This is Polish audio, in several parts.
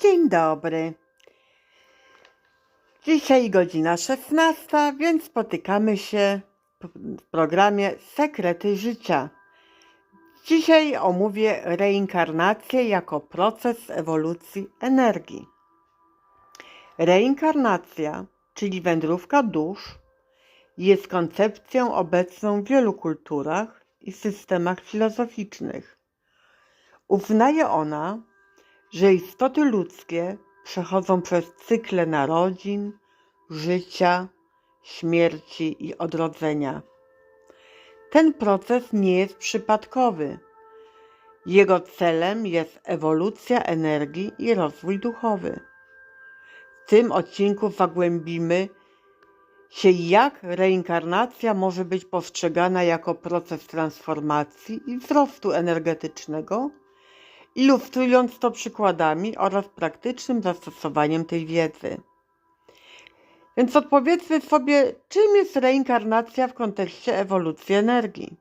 Dzień dobry. Dzisiaj godzina 16, więc spotykamy się w programie Sekrety Życia. Dzisiaj omówię reinkarnację jako proces ewolucji energii. Reinkarnacja, czyli wędrówka dusz, jest koncepcją obecną w wielu kulturach i systemach filozoficznych. Uznaje ona, że istoty ludzkie przechodzą przez cykle narodzin, życia, śmierci i odrodzenia. Ten proces nie jest przypadkowy. Jego celem jest ewolucja energii i rozwój duchowy. W tym odcinku zagłębimy się, jak reinkarnacja może być postrzegana jako proces transformacji i wzrostu energetycznego ilustrując to przykładami oraz praktycznym zastosowaniem tej wiedzy. Więc odpowiedzmy sobie, czym jest reinkarnacja w kontekście ewolucji energii.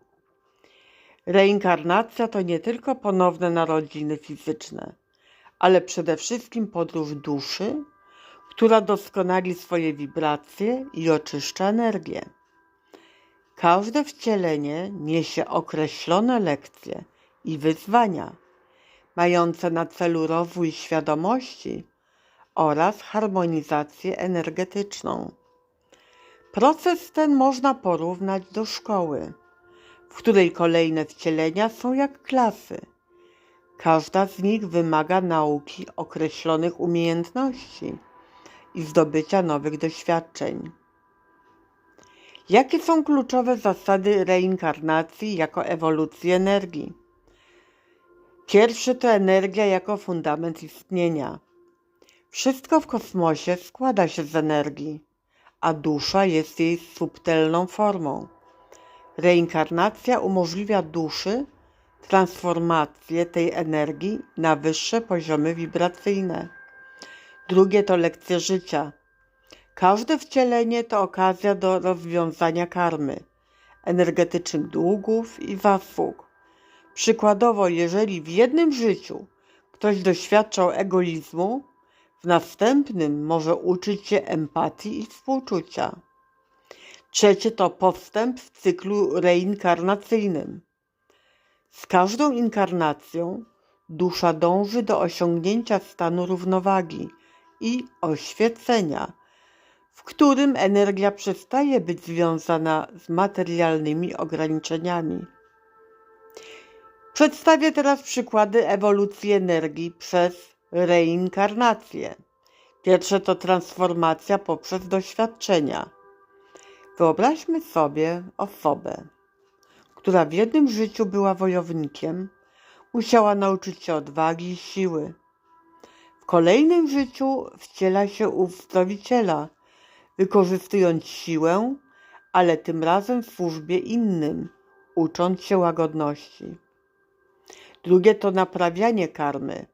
Reinkarnacja to nie tylko ponowne narodziny fizyczne, ale przede wszystkim podróż duszy, która doskonali swoje wibracje i oczyszcza energię. Każde wcielenie niesie określone lekcje i wyzwania mające na celu rozwój świadomości oraz harmonizację energetyczną. Proces ten można porównać do szkoły, w której kolejne wcielenia są jak klasy. Każda z nich wymaga nauki określonych umiejętności i zdobycia nowych doświadczeń. Jakie są kluczowe zasady reinkarnacji jako ewolucji energii? Pierwszy to energia jako fundament istnienia. Wszystko w kosmosie składa się z energii, a dusza jest jej subtelną formą. Reinkarnacja umożliwia duszy transformację tej energii na wyższe poziomy wibracyjne. Drugie to lekcje życia. Każde wcielenie to okazja do rozwiązania karmy, energetycznych długów i zasług Przykładowo, jeżeli w jednym życiu ktoś doświadczał egoizmu, w następnym może uczyć się empatii i współczucia. Trzecie to postęp w cyklu reinkarnacyjnym. Z każdą inkarnacją dusza dąży do osiągnięcia stanu równowagi i oświecenia, w którym energia przestaje być związana z materialnymi ograniczeniami. Przedstawię teraz przykłady ewolucji energii przez reinkarnację. Pierwsze to transformacja poprzez doświadczenia. Wyobraźmy sobie osobę, która w jednym życiu była wojownikiem, musiała nauczyć się odwagi i siły. W kolejnym życiu wciela się u zdrowiciela, wykorzystując siłę, ale tym razem w służbie innym, ucząc się łagodności. Drugie to naprawianie karmy.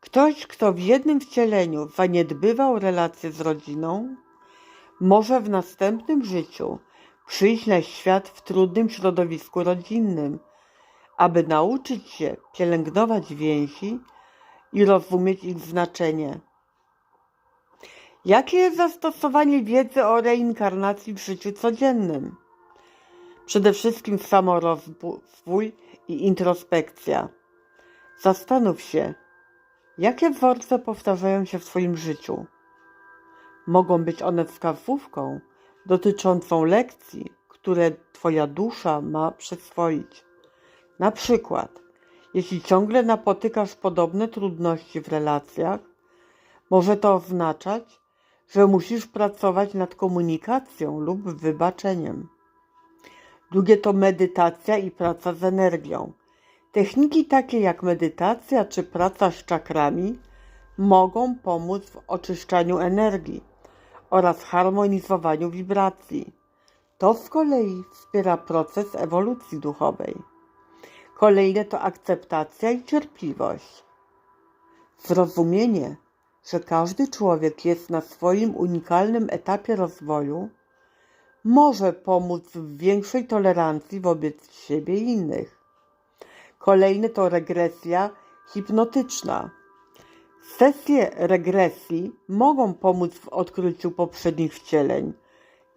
Ktoś, kto w jednym wcieleniu zaniedbywał relacje z rodziną, może w następnym życiu przyjść na świat w trudnym środowisku rodzinnym, aby nauczyć się pielęgnować więzi i rozumieć ich znaczenie. Jakie jest zastosowanie wiedzy o reinkarnacji w życiu codziennym? Przede wszystkim samorozwój i introspekcja. Zastanów się, jakie wzorce powtarzają się w Twoim życiu. Mogą być one wskazówką dotyczącą lekcji, które Twoja dusza ma przyswoić. Na przykład, jeśli ciągle napotykasz podobne trudności w relacjach, może to oznaczać, że musisz pracować nad komunikacją lub wybaczeniem. Drugie to medytacja i praca z energią. Techniki takie jak medytacja czy praca z czakrami mogą pomóc w oczyszczaniu energii oraz harmonizowaniu wibracji. To z kolei wspiera proces ewolucji duchowej. Kolejne to akceptacja i cierpliwość. Zrozumienie, że każdy człowiek jest na swoim unikalnym etapie rozwoju może pomóc w większej tolerancji wobec siebie i innych. Kolejny to regresja hipnotyczna. Sesje regresji mogą pomóc w odkryciu poprzednich wcieleń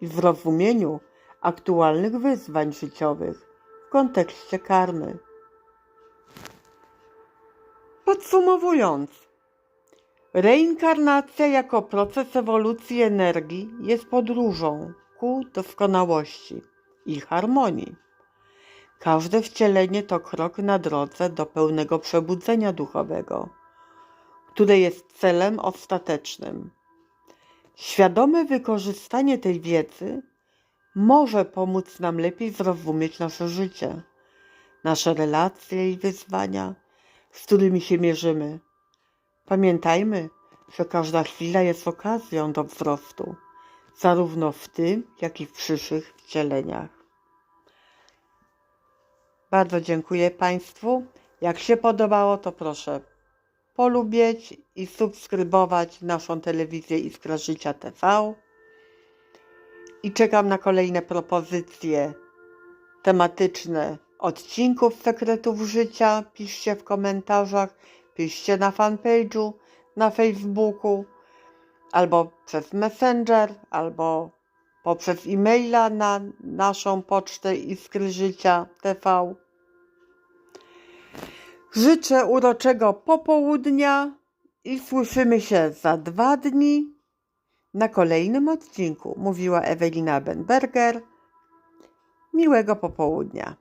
i w rozumieniu aktualnych wyzwań życiowych w kontekście karmy. Podsumowując, reinkarnacja jako proces ewolucji energii jest podróżą ku doskonałości i harmonii. Każde wcielenie to krok na drodze do pełnego przebudzenia duchowego, które jest celem ostatecznym. Świadome wykorzystanie tej wiedzy może pomóc nam lepiej zrozumieć nasze życie, nasze relacje i wyzwania, z którymi się mierzymy. Pamiętajmy, że każda chwila jest okazją do wzrostu, zarówno w tym, jak i w przyszłych wcieleniach. Bardzo dziękuję Państwu. Jak się podobało, to proszę polubić i subskrybować naszą telewizję Iskra Życia TV. I czekam na kolejne propozycje tematyczne odcinków Sekretów Życia. Piszcie w komentarzach, piszcie na fanpage'u, na Facebooku, albo przez Messenger, albo poprzez e-maila na naszą pocztę Iskry Życia TV. Życzę uroczego popołudnia i słyszymy się za dwa dni na kolejnym odcinku, mówiła Ewelina Benberger. Miłego popołudnia.